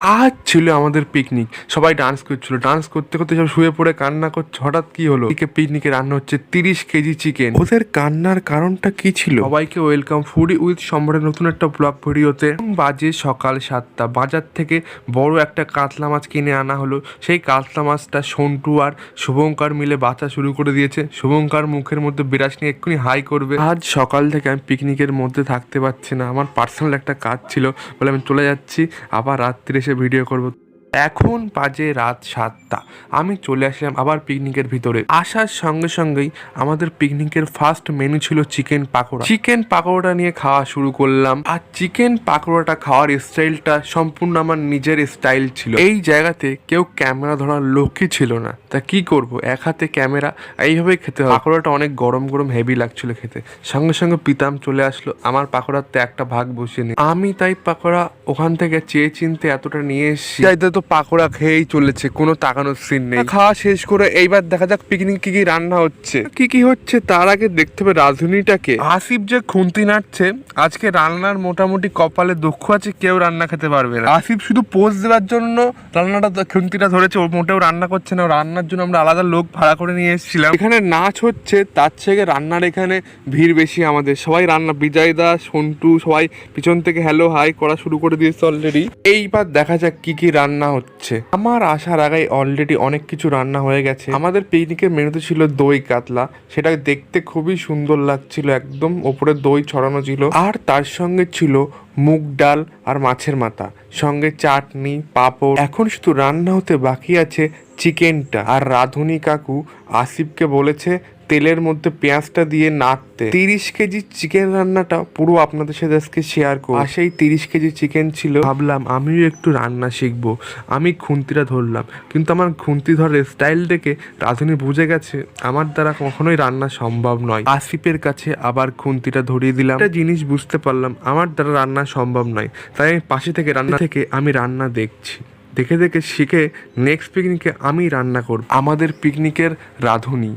আজ ছিল আমাদের পিকনিক সবাই ডান্স করছিল। ডান্স করতে করতে সব শুয়ে পড়ে কান্না করছে। হঠাৎ কি হলো? এদিকে পিকনিকে রান্না হচ্ছে তিরিশ কেজি চিকেন ওদের কান্নার কারণটা কি ছিল? সবাইকে ওয়েলকাম ফুডি উইথ সম্রাটের নতুন একটা ব্লগ ভিডিওতে। বাজে সকাল সাতটা। বাজার থেকে বড় একটা কাতলা মাছ কিনে আনা হলো। সেই কাতলা মাছটা সন্টু আর শুভঙ্কর মিলে বাঁচা শুরু করে দিয়েছে। শুভঙ্কর মুখের মধ্যে বিরাজ নিয়ে এক্ষুনি হাই করবে। আজ সকাল থেকে আমি পিকনিকের মধ্যে থাকতে পারছি না। আমার পার্সোনাল একটা কাজ ছিল বলে আমি চলে যাচ্ছি। আবার রাত্রে এসে ভিডিও করব। এখন বাজে রাত সাতটা। আমি চলে আসলাম আবার পিকনিকের ভিতরে। আসার সঙ্গে সঙ্গেই আমাদের পিকনিকের ফার্স্ট মেনু ছিল চিকেন পাকোড়া। চিকেন পাকোড়াটা নিয়ে খাওয়া শুরু করলাম। আর চিকেন পাকোড়াটা খাওয়ার স্টাইলটা সম্পূর্ণ আমার নিজের স্টাইল ছিল। এই জায়গাতে কেউ ক্যামেরা ধরার লোকই ছিল না। তা কি করব? এক হাতে ক্যামেরা এইভাবেই খেতে হবে পাকোড়াটা অনেক গরম গরম হেভি লাগছিল খেতে। সঙ্গে সঙ্গে পিতাম চলে আসলো। আমার পাকোড়াতে একটা ভাগ বসিয়ে নি আমি তাই পাকোড়া ওখান থেকে চেয়ে চিনতে এতটা নিয়ে এসেছি। তো পাকোড়া খেয়েই চলেছে কোনো তাকানোর সিন নেই। খাওয়া শেষ করে এইবার দেখা যাক পিকনিক কি কি রান্না হচ্ছে। কি কি হচ্ছে তার আগে দেখতে হবে রাঁধুনিটাকে। আসিফ যে খুন্তি নাড়ছে আজকে রান্নার মোটামুটি কপালে দুঃখ আছে কেউ রান্না খেতে পারবে না। আসিফ শুধু পোজ দেওয়ার জন্য রান্নাটা খুন্তিটা ধরেছে ও মোটেও রান্না করছে না রান্নার জন্য আমরা আলাদা লোক ভাড়া করে নিয়ে এসেছিলাম। এখানে নাচ হচ্ছে তার থেকে রান্নার এখানে ভিড় বেশি আমাদের। সবাই রান্না বিজয় দা সন্টু সবাই পিছন থেকে হ্যালো হাই করা শুরু করে দিয়েছে অলরেডি এইবার দেখা যাক কি কি রান্না হচ্ছে। আমার আসার আগে অলরেডি অনেক কিছু রান্না হয়ে গেছে। আমাদের পিকনিকের মেনুতে ছিল দই কাতলা। সেটা দেখতে খুবই সুন্দর লাগছিল, একদম ওপরে দই ছড়ানো ছিল। আর তার সঙ্গে ছিল মুগ ডাল আর মাছের মাথা, সঙ্গে চাটনি, পাঁপড়। এখন শুধু রান্না হতে বাকি আছে চিকেনটা। আর রাঁধুনি কাকু আসিফকে বলেছে তেলের মধ্যে পেঁয়াজটা দিয়ে নাড়তে। তিরিশ কেজি চিকেন রান্নাটা পুরো আপনাদের সাথে আজকে শেয়ার করব। আর সেই তিরিশ কেজি চিকেন ছিল, ভাবলাম আমিও একটু রান্না শিখব। আমি খুন্তিটা ধরলাম, কিন্তু আমার খুন্তি ধরার স্টাইল দেখে রাঁধুনি বুঝে গেছে, আমার দ্বারা কখনোই রান্না সম্ভব নয়। আসিফের কাছে আবার খুন্তিটা ধরিয়ে দিলাম। একটা জিনিস বুঝতে পারলাম, আমার দ্বারা রান্না সম্ভব নয়। তাই আমি পাশে থেকে রান্না থেকে আমি রান্না দেখছি। দেখে দেখে শিখে নেক্সট পিকনিকে আমি রান্না করব। আমাদের পিকনিকের রাঁধুনি।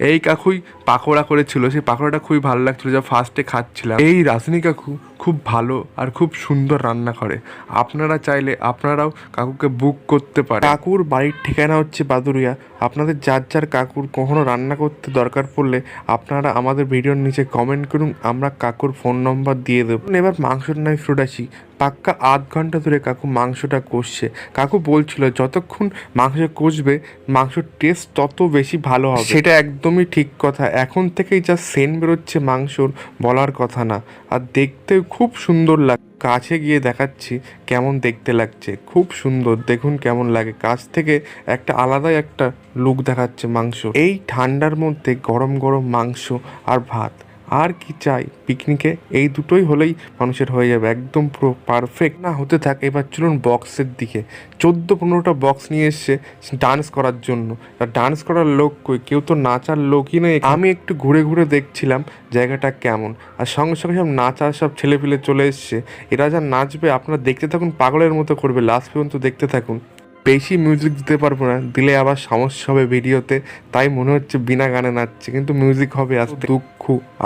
এই কাকুই পাকোড়া করেছিল সেই পাকোড়াটা খুবই ভালো লাগছিল যা ফার্স্টে খাচ্ছিলাম। এই রাসনি কাকু খুব ভালো আর খুব সুন্দর রান্না করে। আপনারা চাইলে আপনারাও কাকুকে বুক করতে পারেন। কাকুর বাড়ির ঠিকানা হচ্ছে বাদুরিয়া আপনাদের যার যার কাকুর কখনো রান্না করতে দরকার পড়লে আপনারা আমাদের ভিডিওর নিচে কমেন্ট করুন আমরা কাকুর ফোন নম্বর দিয়ে দেবো। এবার মাংসর নাই ফ্রুট আসি। পাক্কা আধ ঘণ্টা ধরে কাকু মাংসটা কষছে। কাকু বলছিল যতক্ষণ মাংস কষবে মাংসর টেস্ট তত বেশি ভালো হবে। সেটা একদমই ঠিক কথা। এখন থেকেই যা সেন বেরোচ্ছে মাংসর বলার কথা না। আর দেখতেও খুব সুন্দর লাগে, কাছে গিয়ে দেখাচ্ছি কেমন দেখতে লাগছে। খুব সুন্দর, দেখুন কেমন লাগে। কাছ থেকে একটা আলাদাই একটা লুক দেখাচ্ছে মাংস। এই ঠান্ডার মধ্যে গরম গরম মাংস আর ভাত। আর কি চাই? পিকনিকে? এই দুটোই হলেই মানুষের হয়ে যাবে। একদম পুরো পারফেক্ট না হতে থাকে, এবার চলুন বক্সের দিকে। চোদ্দ পনেরোটা বক্স নিয়ে এসছে ডান্স করার জন্য। আর ডান্স করার লোক কই? কেউ তো নাচার লোকই নেই। আমি একটু ঘুরে ঘুরে দেখছিলাম জায়গাটা কেমন। আর সঙ্গে সঙ্গে সব নাচার সব ছেলেপিলে চলে এসছে। এরা যা নাচবে, আপনারা দেখতে থাকুন, পাগলের মতো করবে। লাস্ট পর্যন্ত দেখতে থাকুন। বেশি মিউজিক দিতে পারব না। দিলে আবার সমস্যা হবে ভিডিওতে। তাই মনে হচ্ছে বিনা গানে নাচছে। কিন্তু মিউজিক হবে আজকে। দুঃখ,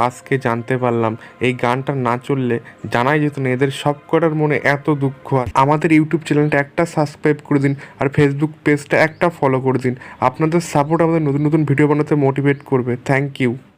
আজকে জানতে পারলাম। এই গানটা না চললে জানাই যেত না। এদের সব কটার মনে এত দুঃখ। আমাদের ইউটিউব চ্যানেলটা একটা সাবস্ক্রাইব করে দিন। আর ফেসবুক পেজটা একটা ফলো করে দিন। আপনাদের সাপোর্ট আমাদের নতুন নতুন ভিডিও বানাতে মোটিভেট করবে। Thank you